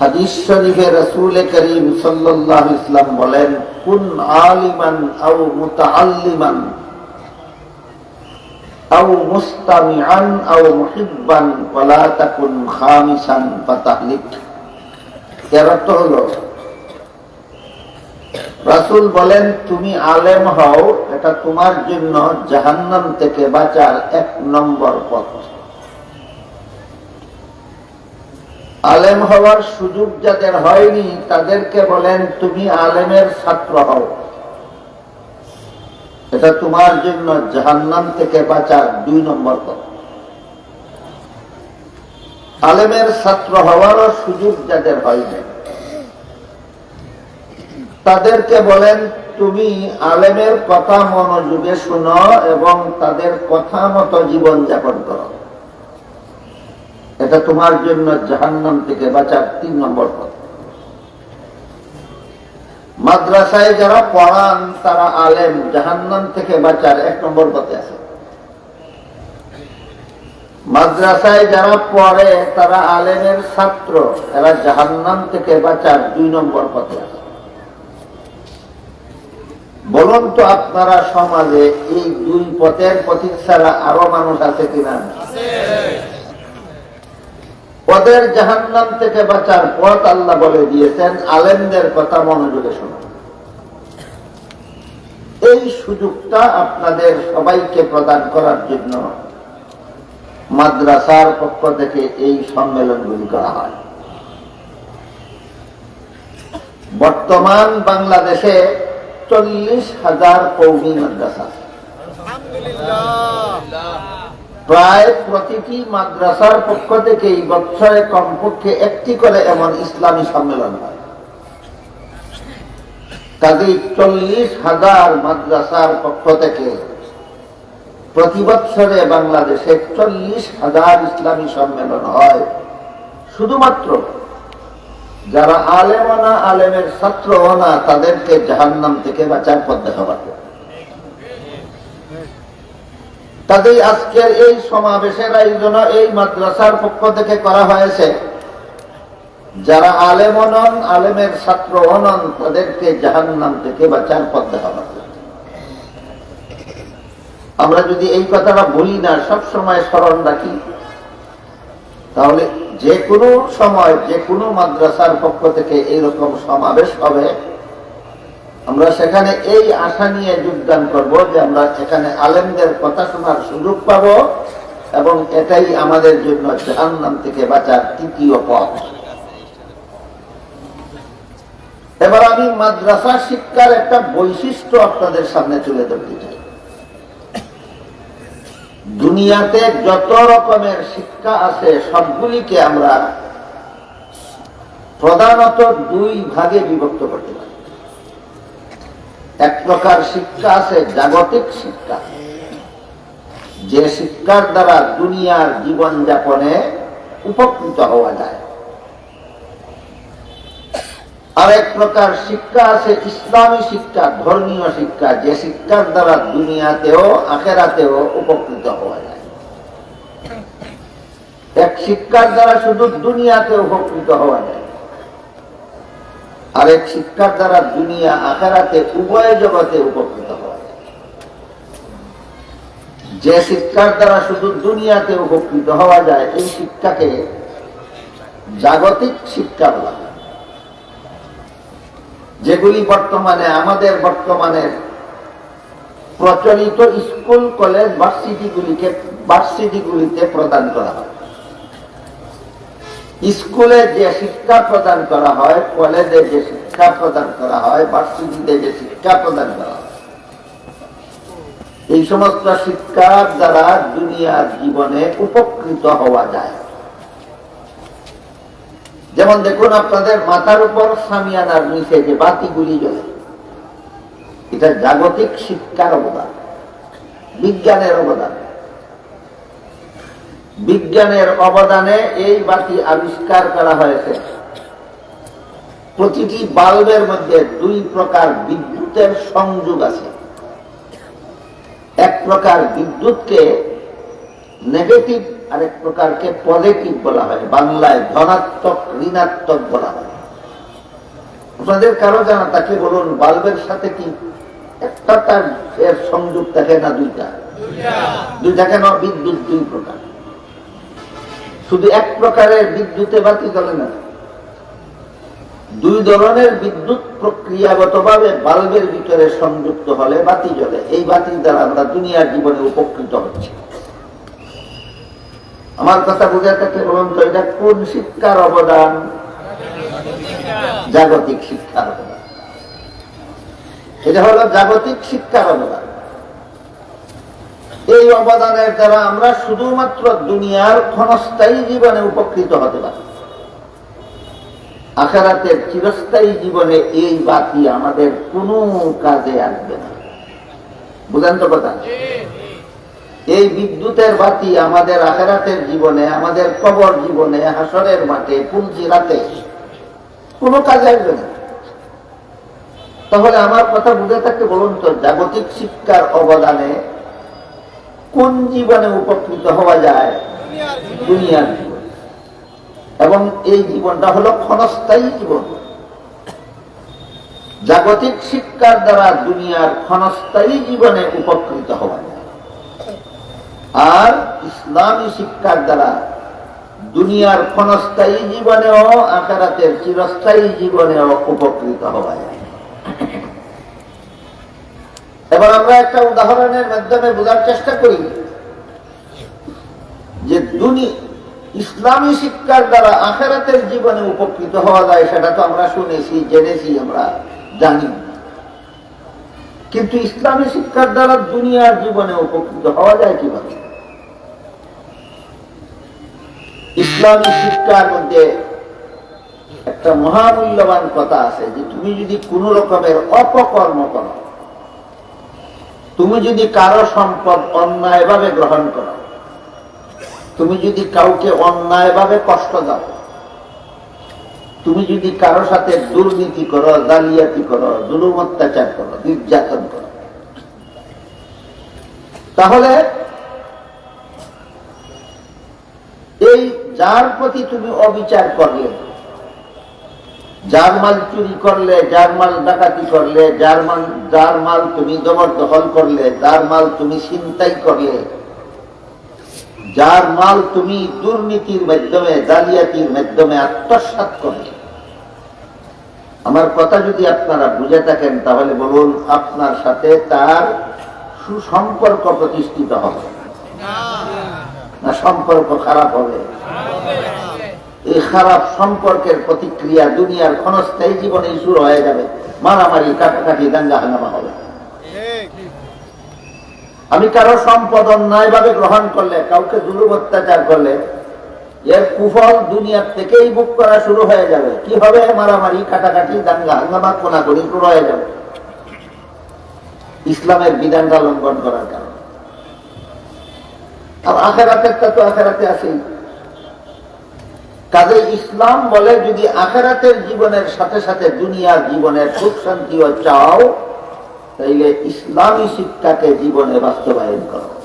হাদিস শরীফে রসুল করিম সাল্লাহ ইসলাম বলেন, কুন আলিমান আও মুতাআল্লিমান, আও মুস্তামিআন আও মুহিব্বান, ওয়ালা তাকুন খামিসান ফাতাহলিক। এর অর্থ হলো, রাসূল বলেন, তুমি আলেম হও, এটা তোমার জন্য জাহান্নাম থেকে বাঁচার এক নম্বর পথ। আলেম হওয়ার সুযোগ যাদের হয়নি, তাদেরকে বলেন, তুমি আলেমের ছাত্র হও। এটা তোমার জন্য জাহান্নাম থেকে বাঁচার দুই নম্বর পথ। আলেমের ছাত্র হওয়ারও সুযোগ যাদের হয়নি, তাদেরকে বলেন, তুমি আলেমের কথা মনোযোগে শুনো এবং তাদের কথা মতো জীবন যাপন করো। এটা তোমার জন্য জাহান্নাম থেকে বাঁচার তিন নম্বর পথ। মাদ্রাসায় যারা পড়ান, তারা আলেম, জাহান্নাম থেকে বাঁচার এক নম্বর পথে আছে। মাদ্রাসায় যারা পড়ে, তারা আলেমের ছাত্র, এরা জাহান্নাম থেকে বাঁচার দুই নম্বর পথে আছে। বলুন তো আপনারা সমাজে এই দুই পথের পথিক ছাড়া আরও মানুষ আছে কিনা? পদের জাহান্নাম থেকে বাঁচার পথ আল্লাহ বলে দিয়েছেন। আলেমদের কথা মনোযোগে শোনো। এই সুযোগটা আপনাদের সবাইকে প্রদান করার জন্য মাদ্রাসার পক্ষ থেকে এই সম্মেলনগুলি করা হয়। বর্তমান বাংলাদেশে চল্লিশ হাজার কৌমি মাদ্রাসা। প্রায় প্রতিটি মাদ্রাসার পক্ষ থেকে এই বছরে কমপক্ষে একটি করে এমন ইসলামী সম্মেলন হয়। কাজেই চল্লিশ হাজার মাদ্রাসার পক্ষ থেকে প্রতি বছরে বাংলাদেশে চল্লিশ হাজার ইসলামী সম্মেলন হয়। শুধুমাত্র যারা আলেমানা আলেমের ছাত্র না, তাদেরকে জাহান্নাম থেকে বাঁচার পথ দেখাবার কাজেই আজকের এই সমাবেশের আয়োজন এই মাদ্রাসার পক্ষ থেকে করা হয়েছে। যারা আলেম অনন আলেমের ছাত্র অনন তাদেরকে জাহান্নাম থেকে বাঁচার পথ দেখাবার আমরা যদি এই কথাটা বলি না, সব সময় স্মরণ রাখি, তাহলে যে কোনো সময়, যে কোনো মাদ্রাসার পক্ষ থেকে এইরকম সমাবেশ হবে। আমরা সেখানে এই আশা নিয়ে যোগদান করব যে আমরা সেখানে আলেমদের কথা শোনার সুযোগ পাব এবং এটাই আমাদের জন্য জাহান্নাম থেকে বাঁচার তৃতীয় পথ। এবার আমি মাদ্রাসা শিক্ষার একটা বৈশিষ্ট্য আপনাদের সামনে তুলে ধরতে চাই। দুনিয়াতে যত রকমের শিক্ষা আছে, সবগুলিকে আমরা প্রধানত দুই ভাগে বিভক্ত করতে পারি। প্রকার শিক্ষা আছে, জাগতিক শিক্ষা। যে শিক্ষার দ্বারা দুনিয়ার জীবন যাপনে উপকৃত হওয়া যায়। আরেক প্রকার শিক্ষা আছে, ইসলামী শিক্ষা, ধর্মীয় শিক্ষা। যে শিক্ষার দ্বারা দুনিয়াতেও, আখেরাতেও উপকৃত হওয়া যায়। এক শিক্ষার দ্বারা শুধু দুনিয়াতে উপকৃত হওয়া যায়। আরেক শিক্ষার দ্বারা দুনিয়া আখেরাতে উভয় জগতে উপকৃত যায় যে শিক্ষার দ্বারা শুধু দুনিয়াতে উপকৃত হওয়া যায়, এই শিক্ষাকে জাগতিক শিক্ষা বলা হয়। যেগুলি বর্তমানে আমাদের বর্তমানের প্রচলিত স্কুল, কলেজ, ভার্সিটিগুলিকে ভার্সিটিগুলিতে প্রদান করা হয়। স্কুলে যে শিক্ষা প্রদান করা হয়, কলেজে যে শিক্ষা প্রদান করা হয়, ভার্সিটিতে যে শিক্ষা প্রদান করা হয়, এই সমস্ত শিক্ষার দ্বারা দুনিয়ার জীবনে উপকৃত হওয়া যায়। যেমন দেখুন আপনাদের মাথার উপর সামিয়ানার নিচে যে বাতিগুলি জ্বলে, এটা জাগতিক শিক্ষার অবদান, বিজ্ঞানের অবদান। বিজ্ঞানের অবদানে এই বাতি আবিষ্কার করা হয়েছে। প্রতিটি বাল্বের মধ্যে দুই প্রকার বিদ্যুতের সংযোগ আছে। এক প্রকার বিদ্যুৎকে নেগেটিভ, আরেক প্রকারকে পজিটিভ বলা হয়। বাংলায় ধনাত্মক, ঋণাত্মক বলা হয়। আপনাদের কারও জানা তাকে বলুন, বাল্বের সাথে কি একটা তার সংযোগ থাকে না দুইটা। দুইটা কেন? বিদ্যুৎ দুই প্রকার। শুধু এক প্রকারের বিদ্যুতে বাতি জ্বলে না, দুই ধরনের বিদ্যুৎ প্রক্রিয়াগতভাবে বাল্বের ভিতরে সংযুক্ত হলে বাতি জ্বলে। এই বাতির দ্বারা আমরা দুনিয়ার জীবনে উপকৃত হচ্ছি। আমার কথা বুঝে থাকে বলুন তো, এটা কোন শিক্ষার অবদান? জাগতিক শিক্ষার অবদান। এটা হলো জাগতিক শিক্ষার অবদান। এই অবদানের দ্বারা আমরা শুধুমাত্র দুনিয়ার ক্ষণস্থায়ী জীবনে উপকৃত হতে পারি। আখারাতের চিরস্থায়ী জীবনে এই বাতি আমাদের কোনো কাজে আসবে না। বুঝেন তো কথা? এই বিদ্যুতের বাতি আমাদের আখেরাতের জীবনে, আমাদের কবর জীবনে, হাসরের মাঠে পুঞ্জি রাতে কোনো কাজে আসবে না। তাহলে আমার কথা বুঝে থাকতে বলুন তো, জাগতিক শিক্ষার অবদানে কোন জীবনে উপকৃত হওয়া যায়? দুনিয়ার জীবন। এবং এই জীবনটা হলো ক্ষণস্থায়ী জীবন। জাগতিক শিক্ষার দ্বারা দুনিয়ার ক্ষণস্থায়ী জীবনে উপকৃত হওয়া যায়। আর ইসলামী শিক্ষার দ্বারা দুনিয়ার ক্ষণস্থায়ী জীবনেও আকারাতের চিরস্থায়ী জীবনেও উপকৃত হওয়া যায়। এবার আমরা একটা উদাহরণের মাধ্যমে বোঝার চেষ্টা করি যে দুনিয়া ইসলামী শিক্ষার দ্বারা আখেরাতের জীবনে উপকৃত হওয়া যায়, সেটা তো আমরা শুনেছি, জেনেছি, আমরা জানি। কিন্তু ইসলামী শিক্ষার দ্বারা দুনিয়ার জীবনে উপকৃত হওয়া যায় কীভাবে? ইসলামী শিক্ষার মধ্যে একটা মহামূল্যবান কথা আছে যে তুমি যদি কোন রকমের অপকর্ম করো তুমি যদি কারও সম্পদ অন্যায়ভাবে গ্রহণ করো, তুমি যদি কাউকে অন্যায়ভাবে কষ্ট দাও, তুমি যদি কারও সাথে দুর্নীতি করো, জালিয়াতি করো, জুলুম অত্যাচার করো, নির্যাতন করো, তাহলে এই যার প্রতি তুমি অবিচার করলে যার মাল চুরি করলে যার মাল ডাকাতি করলে যার মাল যার মাল তুমি জবরদখল করলে যার মাল তুমি চিন্তাই করলে। যার মাল তুমি দুর্নীতির মাধ্যমে জালিয়াতির মাধ্যমে আত্মসাত করলে। আমার কথা যদি আপনারা বুঝে থাকেন তাহলে বলুন আপনার সাথে তার সুসম্পর্ক প্রতিষ্ঠিত হবে। না সম্পর্ক খারাপ হবে। এই খারাপ সম্পর্কের প্রতিক্রিয়া দুনিয়ার ক্ষণস্থায়ী জীবনে শুরু হয়ে যাবে। মারামারি, কাটাকাটি দাঙ্গা হাঙ্গামা হবে। আমি কারও সম্পদ অন্যায় ভাবে গ্রহণ করলে, কাউকে জুলুম অত্যাচার করলে, এর কুফল দুনিয়ার থেকেই বুক করা শুরু হয়ে যাবে। কি হবে? মারামারি, কাটাকাটি দাঙ্গা হাঙ্গামা কোনাকুনি শুরু হয়ে যাবে। ইসলামের বিধানটা লঙ্ঘন করার কারণে। আর আখেরাতেরটা তো আখেরাতে আছেই কাজে ইসলাম বলে, যদি আখেরাতের জীবনের সাথে সাথে দুনিয়ার জীবনের সুখ শান্তিও চাও, তাইলে ইসলামী শিক্ষাকে জীবনে বাস্তবায়ন করো।